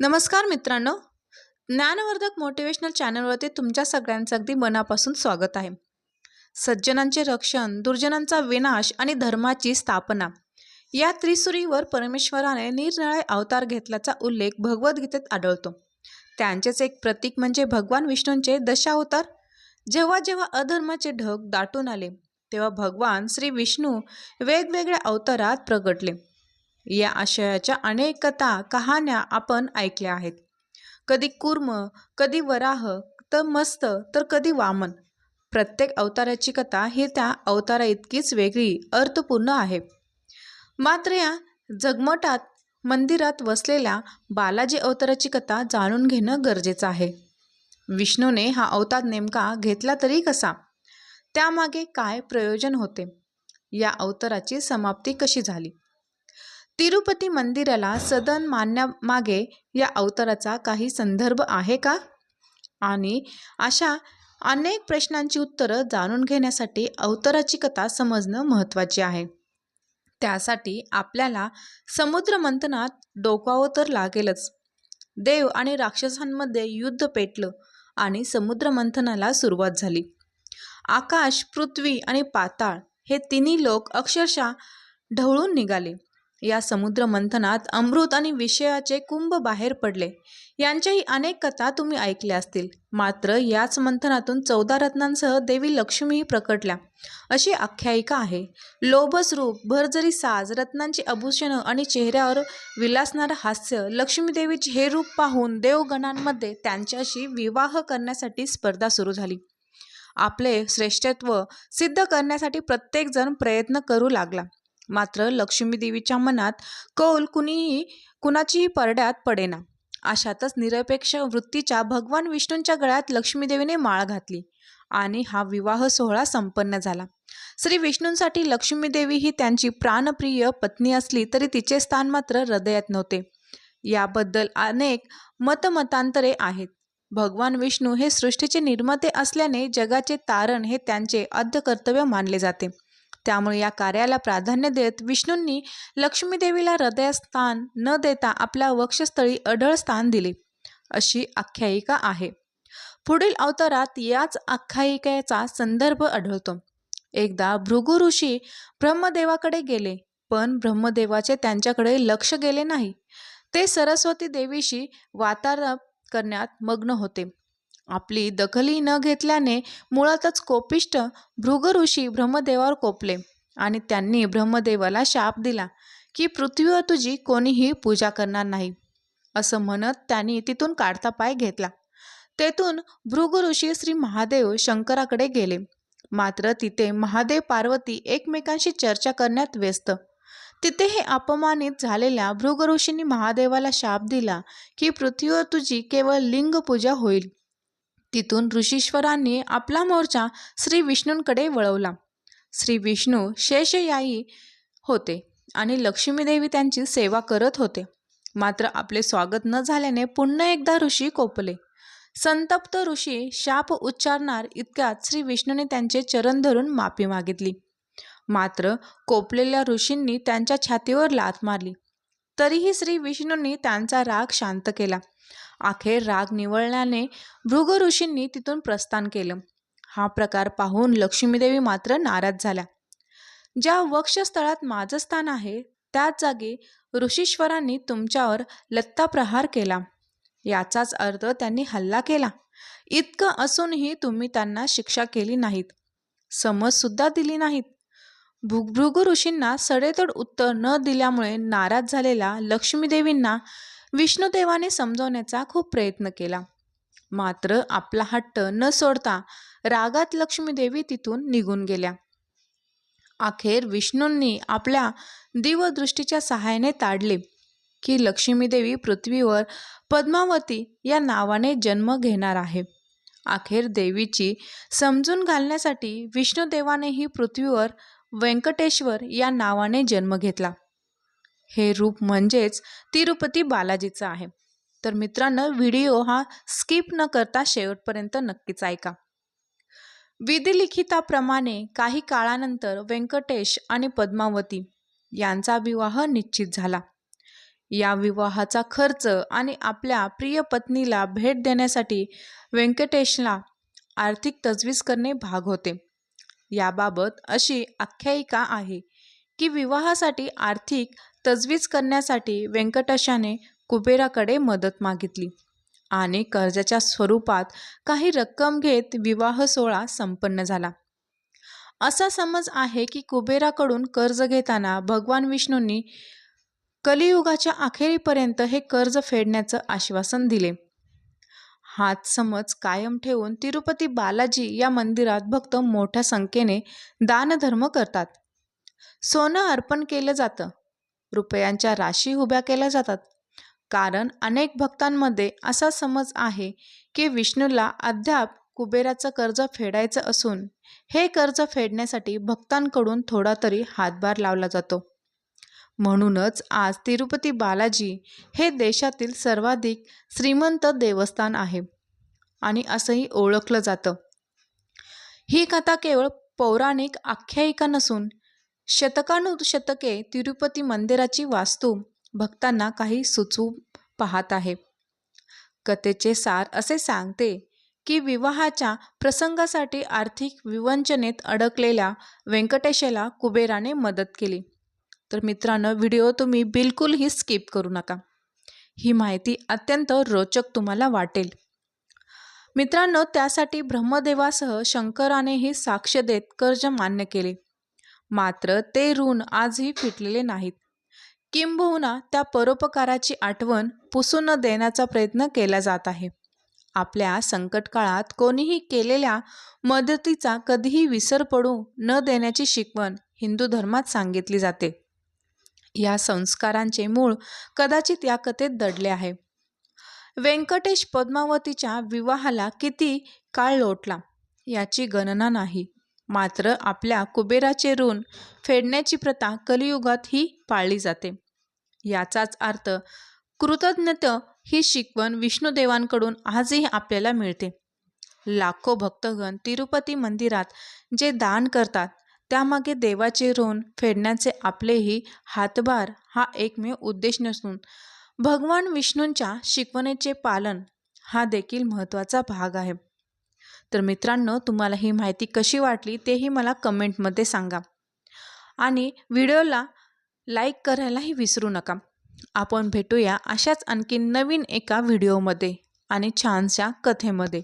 नमस्कार मित्रांनो. ज्ञानवर्धक मोटिवेशनल चॅनलवरती तुमच्या सगळ्यांचं अगदी मनापासून स्वागत आहे. सज्जनांचे रक्षण दुर्जनांचा विनाश आणि धर्माची स्थापना. या त्रिसुरीवर परमेश्वराने निरनिळे अवतार घेतल्याचा उल्लेख भगवद्गीतेत आढळतो. त्यांचेच एक प्रतीक म्हणजे भगवान विष्णूंचे दशावतार. जेव्हा जेव्हा अधर्माचे ढग दाटून आले तेव्हा भगवान श्री विष्णू वेगवेगळ्या अवतारात प्रगटले. या आशयाच्या अनेक कथा कहाण्या आपण ऐकल्या आहेत. कधी कुर्म कधी वराह तर मस्त तर कधी वामन. प्रत्येक अवताराची कथा ही त्या अवतारा इतकीच वेगळी अर्थपूर्ण आहे. मात्र या जगमटात मंदिरात वसलेल्या बालाजी अवताराची कथा जाणून घेणं गरजेचं आहे. विष्णूने हा अवतार नेमका घेतला तरी कसा? त्यामागे काय प्रयोजन होते? या अवताराची समाप्ती कशी झाली? तिरुपती मंदिराला सदन मानण्यामागे या अवताराचा काही संदर्भ आहे का? आणि अशा अनेक प्रश्नांची उत्तरं जाणून घेण्यासाठी अवताराची कथा समजणं महत्त्वाचे आहे. त्यासाठी आपल्याला समुद्र मंथनात डोकावं तर लागेलच. देव आणि राक्षसांमध्ये युद्ध पेटलं आणि समुद्र मंथनाला सुरुवात झाली. आकाश पृथ्वी आणि पाताळ हे तिन्ही लोक अक्षरशः ढवळून निघाले. या समुद्र मंथनात अमृत आणि विषयाचे कुंभ बाहेर पडले. यांच्याही अनेक कथा तुम्ही ऐकल्या असतील. मात्र याच मंथनातून चौदा रत्नांसह देवी लक्ष्मीही प्रकटल्या. अशी आख्यायिका आहे. लोभस रूप भरजरी साज रत्नांची आभूषणं आणि चेहऱ्यावर विलासणारं हास्य लक्ष्मीदेवीचे हे रूप पाहून देवगणांमध्ये त्यांच्याशी विवाह करण्यासाठी स्पर्धा सुरू झाली. आपले श्रेष्ठत्व सिद्ध करण्यासाठी प्रत्येकजण प्रयत्न करू लागला. मात्र लक्ष्मीदेवीच्या मनात कौल कुणीही कुणाचीही परड्यात पडेना. अशातच निरपेक्ष वृत्तीच्या भगवान विष्णूंच्या गळ्यात लक्ष्मीदेवीने माळ घातली आणि हा विवाह सोहळा संपन्न झाला. श्री विष्णूंसाठी लक्ष्मीदेवी ही त्यांची प्राणप्रिय पत्नी असली तरी तिचे स्थान मात्र हृदयात नव्हते. याबद्दल अनेक मतमतांतरे आहेत. भगवान विष्णू हे सृष्टीचे निर्माते असल्याने जगाचे तारण हे त्यांचे आद्य कर्तव्य मानले जाते. त्यामुळे या कार्याला प्राधान्य देत विष्णूंनी लक्ष्मीदेवीला हृदयस्थान न देता आपल्या वक्षस्थळी अढळ स्थान दिले. अशी आख्यायिका आहे. पुढील अवतारात याच आख्यायिकेचा संदर्भ आढळतो. एकदा भृगु ऋषी ब्रह्मदेवाकडे गेले पण ब्रह्मदेवाचे त्यांच्याकडे लक्ष गेले नाही. ते सरस्वती देवीशी वातारप करण्यात मग्न होते. आपली दखली न घेतल्याने मुळातच कोपिष्ट भृग ऋषी ब्रह्मदेवावर कोपले आणि त्यांनी ब्रह्मदेवाला शाप दिला की पृथ्वीवर तुझी कोणीही पूजा करणार नाही असं म्हणत त्यांनी तिथून काढता पाय घेतला. तेथून भृग ऋषी श्री महादेव शंकराकडे गेले. मात्र तिथे महादेव पार्वती एकमेकांशी चर्चा करण्यात व्यस्त. तिथे हे अपमानित झालेल्या भृगऋषींनी महादेवाला शाप दिला की पृथ्वीवर तुझी केवळ लिंग पूजा होईल. तिथून ऋषीश्वरांनी आपला मोर्चा श्री विष्णूंकडे वळवला. श्री विष्णू शेषयायी होते आणि लक्ष्मीदेवी त्यांची सेवा करत होते. मात्र आपले स्वागत न झाल्याने पुन्हा एकदा ऋषी कोपले. संतप्त ऋषी शाप उच्चारणार इतक्यात श्री विष्णूने त्यांचे चरण धरून माफी मागितली. मात्र कोपलेल्या ऋषींनी त्यांच्या छातीवर लात मारली. तरीही श्री विष्णूंनी त्यांचा राग शांत केला. अखेर राग निवळल्याने भृग ऋषींनी तिथून प्रस्थान केलं. हा प्रकार पाहून लक्ष्मीदेवी मात्र नाराज झाल्या. ज्या वक्षस्थळात माझं स्थान आहे त्याच जागी ऋषीश्वरांनी तुमच्यावर लत्ता प्रहार केला. याचाच अर्थ त्यांनी हल्ला केला. इतकं असूनही तुम्ही त्यांना शिक्षा केली नाहीत. समजसुद्धा दिली नाहीत. भृगु ऋषींना सडेतोड उत्तर न दिल्यामुळे नाराज झालेल्या लक्ष्मीदेवींना विष्णुदेवाने समजवण्याचा खूप प्रयत्न केला. मात्र आपला हट्ट न सोडता रागात लक्ष्मीदेवी तिथून निघून गेल्या. अखेर विष्णूंनी आपल्या दिवदृष्टीच्या सहाय्याने ताडले की लक्ष्मीदेवी पृथ्वीवर पद्मावती या नावाने जन्म घेणार आहे. अखेर देवीची समजून घालण्यासाठी विष्णुदेवानेही पृथ्वीवर व्यंकटेश्वर या नावाने जन्म घेतला. हे रूप म्हणजेच तिरुपती बालाजीचं आहे. तर मित्रांनो व्हिडिओ हा स्किप न करता शेवटपर्यंत नक्कीच ऐका. विधिलिखिताप्रमाणे काही काळानंतर व्यंकटेश आणि पद्मावती यांचा विवाह निश्चित झाला. या विवाहाचा खर्च आणि आपल्या प्रिय पत्नीला भेट देण्यासाठी व्यंकटेशला आर्थिक तजवीज करणे भाग होते. याबाबत अशी आख्यायिका आहे की विवाहासाठी आर्थिक तजवीज करण्यासाठी व्यंकटशाने कुबेराकडे मदत मागितली आणि कर्जाच्या स्वरूपात काही रक्कम घेत विवाह सोहळा संपन्न झाला. असा समज आहे की कुबेराकडून कर्ज घेताना भगवान विष्णूंनी कलियुगाच्या अखेरीपर्यंत हे कर्ज फेडण्याचं आश्वासन दिले. हाच समज कायम ठेवून तिरुपती बालाजी या मंदिरात भक्त मोठ्या संख्येने दानधर्म करतात. सोनं अर्पण केलं जातं. रुपयांच्या राशी उभ्या केल्या जातात. कारण अनेक भक्तांमध्ये असा समज आहे की विष्णूला अद्याप कुबेराचं कर्ज फेडायचं असून हे कर्ज फेडण्यासाठी भक्तांकडून थोडा तरी हातभार लावला जातो. म्हणूनच आज तिरुपती बालाजी हे देशातील सर्वाधिक श्रीमंत देवस्थान आहे आणि असंही ओळखलं जातं. ही कथा केवळ पौराणिक आख्यायिका नसून शतकानुशतके तिरुपती मंदिराची वास्तू भक्तांना काही सुचवू पाहत आहे. कथेचे सार असे सांगते की विवाहाच्या प्रसंगासाठी आर्थिक विवंचनेत अडकलेल्या व्यंकटेशला कुबेराने मदत केली. तर मित्रांनो व्हिडिओ तुम्ही बिलकुलही स्किप करू नका. ही माहिती अत्यंत रोचक तुम्हाला वाटेल. मित्रांनो त्यासाठी ब्रह्मदेवासह शंकरानेही साक्ष देत कर्ज मान्य केले. मात्र ते ऋण आजही फिटलेले नाहीत. किंबहुना त्या परोपकाराची आठवण पुसू न देण्याचा प्रयत्न केला जात आहे. आपल्या संकट काळात कोणीही केलेल्या मदतीचा कधीही विसर पडू न देण्याची शिकवण हिंदू धर्मात सांगितली जाते. या संस्कारांचे मूळ कदाचित या कथेत दडले आहे. व्यंकटेश पद्मावतीच्या विवाहाला किती काळ लोटला याची गणना नाही. मात्र आपल्या कुबेराचे ऋण फेडण्याची प्रथा कलियुगात ही पाळली जाते. याचाच अर्थ कृतज्ञता ही शिकवण विष्णुदेवांकडून आजही आपल्याला मिळते. लाखो भक्तगण तिरुपती मंदिरात जे दान करतात त्यामागे देवाचे ऋण फेडण्याचे आपलेही हातभार हा एकमेव उद्देश नसून भगवान विष्णूंच्या शिकवणीचे पालन हा देखील महत्त्वाचा भाग आहे. तर मित्रांनो तुम्हाला ही माहिती कशी वाटली तेही मला कमेंटमध्ये सांगा. आणि व्हिडिओला लाईक करायलाही विसरू नका. आपण भेटूया अशाच आणखी नवीन एका व्हिडिओमध्ये आणि छानशा कथेमध्ये.